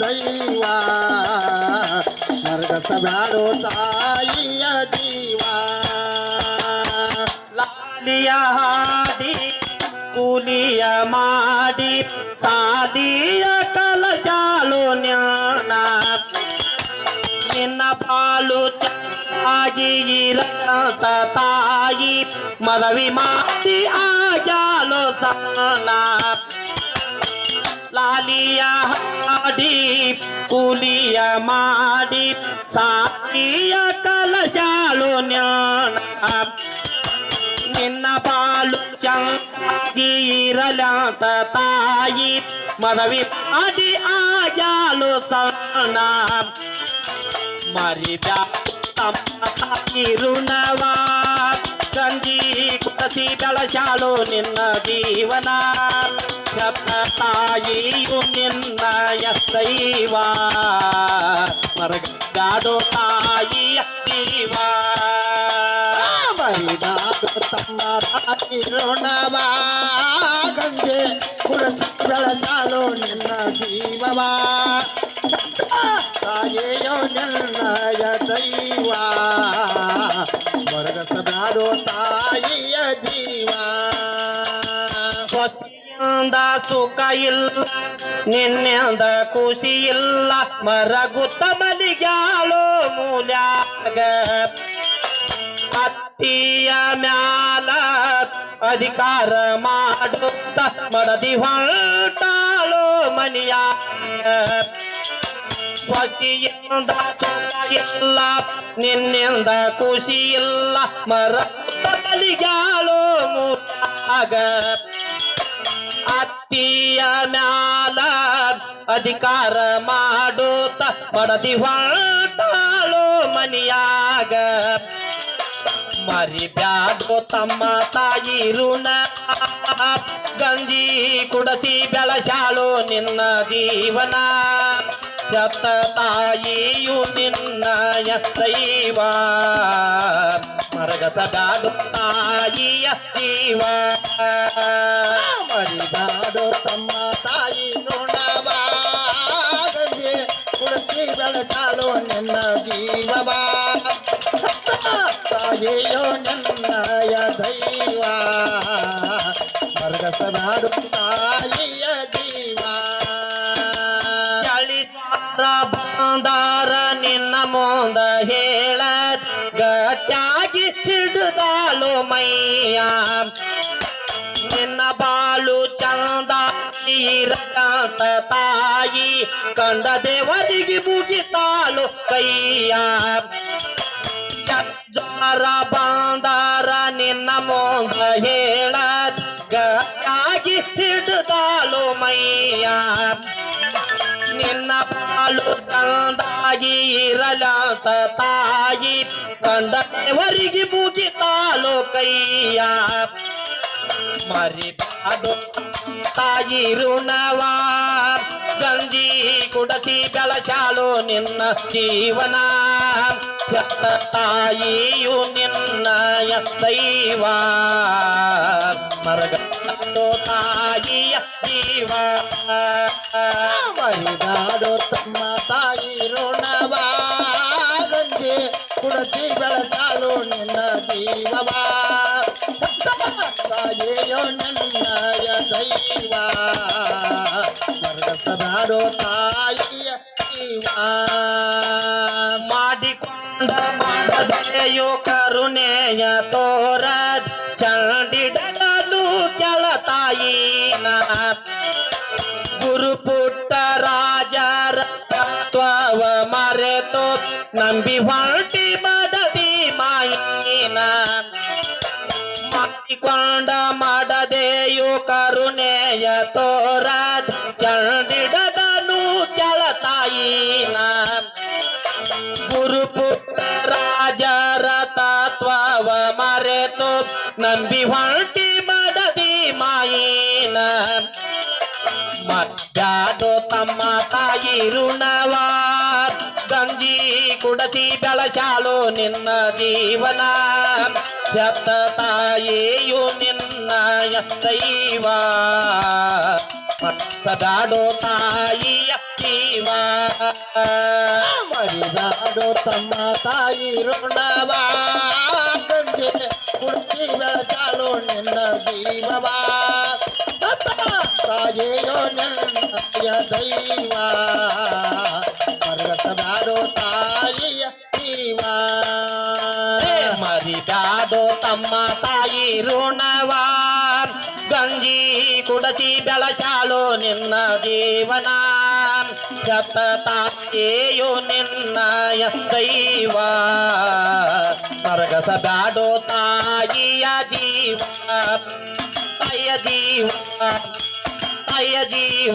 ದೈವ. ಮರಗಸಬ್ಯಾಡೋ ತಾಯಿಯ ಜೀವ. ಲಾಲಿಯ ಹಾಡಿ ಕೂಲಿಯ ಮಾಡಿ ಸಾಲಿಯ ಕಲಶಾಲು ಜ್ಞಾನ. ನಿನ್ನ ಪಾಲು ಆಗಿ ಇರಂತ ತಾಯಿ ಮದವಿ ಮಾಡಿ ಆಯಾಲು ಸಣ್ಣ ಲಾಲಿಯ ಹಾಡಿ, ಕೂಲಿಯ ಮಾಡಿ ಸಾಲಿಯ ಕಲಶಾಲು ಜ್ಞಾನ ನಿನ್ನ ಪಾಲು ಚೆನ್ನಾಗಿ ಇರಲಂತ ತಾಯಿ ಮನವಿ ಅಡಿ ಆಜಾಲು ಸಣ್ಣ. ಮರಿದ ಋಣವ, ಗಂಜಿ ಕುಟಸಿ ಬೆಳಸಾಲು ನಿನ್ನ ಜೀವನ. ತಾಯಿಯು ನಿನ್ನಯ ದೈವ. ಮರಗಾಡೋ ತಾಯಿಯ ಜೀವ. ಮರಿದಾದ ತಮ್ಮ ರಾತ್ರಿ ಋಣವ ಗಂಗೆ ಕುಡಿಸಿ ಬೆಳೆಸಾಲು ನಿನ್ನ ಜೀವವ. ತಾಯಿಯೋ ನಿನ್ನಯ ದೈವ. ಮರಗಸಬ್ಯಾಡೋ ತಾಯಿಯ ಜೀವ. ಸ್ವಚ್ಛಂದ ಸುಖ ಇಲ್ಲ, ನಿನ್ನೆಂದ ಖುಷಿ ಇಲ್ಲ. ಮರಗುತ್ತ ಮಲಿಗಾಳು ಮೂಲ್ಯಾಗ. ಅತ್ತಿಯ ಮ್ಯಾಲ ಅಧಿಕಾರ ಮಾಡುತ್ತ ಮಡದಿ ಹೊರಟಾಳೋ ಮನಿಯಾಗ. ಸ್ವಸಿಯಿಂದ ಸುಖ ಇಲ್ಲ, ನಿನ್ನಿಂದ ಖುಷಿ ಇಲ್ಲ. ಮರ ಬಲಿಗಾಳು ಮೂಲ್ಯಾಗ. ಮ್ಯಾಲ ಅಧಿಕಾರ ಮಾಡುತ್ತ ಮಡದಿ ಹೊರಟಾಳು ಮನಿಯಾಗ. ಮರಿ ಮರಿಬ್ಯಾಡೋ ತಮ್ಮ ತಾಯಿ ಋಣ. ಗಂಜಿ ಕುಡಸಿ ಬೆಳಸಾಳು ನಿನ್ನ ಜೀವನ. ಸತ್ತ ತಾಯಿಯು ನಿನ್ನಯ ದೈವ ಮರಗಸದಾಡು ತಾಯಿಯ ಜೀವ. ಮರಿದಾಡೋ ತಮ್ಮ ತಾಯಿಯೋ ನನ್ನಯ ದೈವ ಮರಗಸನಾಡು ತಾಯಿಯ ಜೀವ. ಚಳಿತಾರ ಬಂದಾರ ನಿನ್ನ ಮುಂದ ಹೇಳ ಗಟ್ಟಾಗಿ ಹಿಡಿದಾಳು ಮೈಯ. ನಿನ್ನ ಬಾಲು ಚಂದ ಇರದಂತ ತಾಯಿ, ಕಂಡ ದೇವರಿಗೆ ಮುಗಿತಾಳು ಕೈಯ. ಜ್ವರ ಬಂದಾರ, ನಿನ್ನ ಮುಂದ ಹೇಳ ಗಟ್ಟಾಗಿ ಹಿಡಿದಾಳು ಮೈಯ. ನಿನ್ನ ಪಾಲು ತಂದಾಗಿ ಇರಲಂತ ತಾಯಿ ಕಂಡವರಿಗೆ ಮುಗಿತಾಳು ಕೈಯ. ಮರಿಬಾಡು ತಾಯಿ ಋಣವ ಗಂಜಿ ಕುಡಸಿ ಬೆಳಸಾಲು ನಿನ್ನ ಜೀವನ. ನಿನ್ನಯ ದೈವ ಮರಗೋ ತಾಯಿಯ ಜೀವ. ಮರಿದಾಡೋ ತಮ್ಮ ತಾಯಿ ಋಣವ ಗಂಗೆ ಕುಡಸಿ ಬೆಳೆಸಾಲು ನಿನ್ನ ಜೀವವ. ತಾಯಿಯೋ ನನ್ನಯ ದೈವ ಮರಗಸನಾಡೋ ಕರುಣೆಯ ತೋರ ಚಂಡಿಡಲು ಕೆಳ ಗುರು ಪುಟ್ಟ ರಾಜರ ತತ್ವವ ಮರೆತು ನಂಬಿ ಹೊರಟಿ ಮದದಿ ಮಾಯಿನ. ಮಾಡಿಕೊಂಡ ಮಾಡದೆಯು ಕರುಣೆಯ ತೋರ ನಂಬಿ ಹೊರಟಿ ಬದದಿ ಮಾಯಿನ. ಮಧ್ಯಾದೋ ತಮ್ಮ ತಾಯಿ ಋಣವ ಗಂಜಿ ಕುಡಸಿ ಬೆಳಶಾಲೋ ನಿನ್ನ ಜೀವನ. ಹೆತ್ತ ತಾಯಿಯು ನಿನ್ನ ದೈವ. ಸದಾಡೋ ತಾಯಿಯ ಜೀವ. ಮರಿದಾಡೋ ತಮ್ಮ ತಾಯಿ ಋಣವ ಗಂಜಿ ಕುಡಿಸಿ ನಿನ್ನ ಜೀವವ ತಾಯೇಯೋ ನಿನ್ನಯ ದೈವ. ಮರಗಟ್ಟದಾಡೋ ತಾಯಿಯ ಜೀವ ಏ ಮರಿಬ್ಯಾಡೋ ತಮ್ಮ ತಾಯಿ ಋಣವ. ಗಂಜಿ ಕುಡಸಿ ಬೆಳಶಾಲೋ ನಿನ್ನ ಜೀವನ. ಜತ ತಾಯಿಯು ನಿನ್ನಯ ದೈವ ಮರಗಸ ಬ್ಯಾಡೋ ತಾಯಿಯ ಜೀವ ತಾಯಿಯ ಜೀವ ತಾಯಿಯ ಜೀವ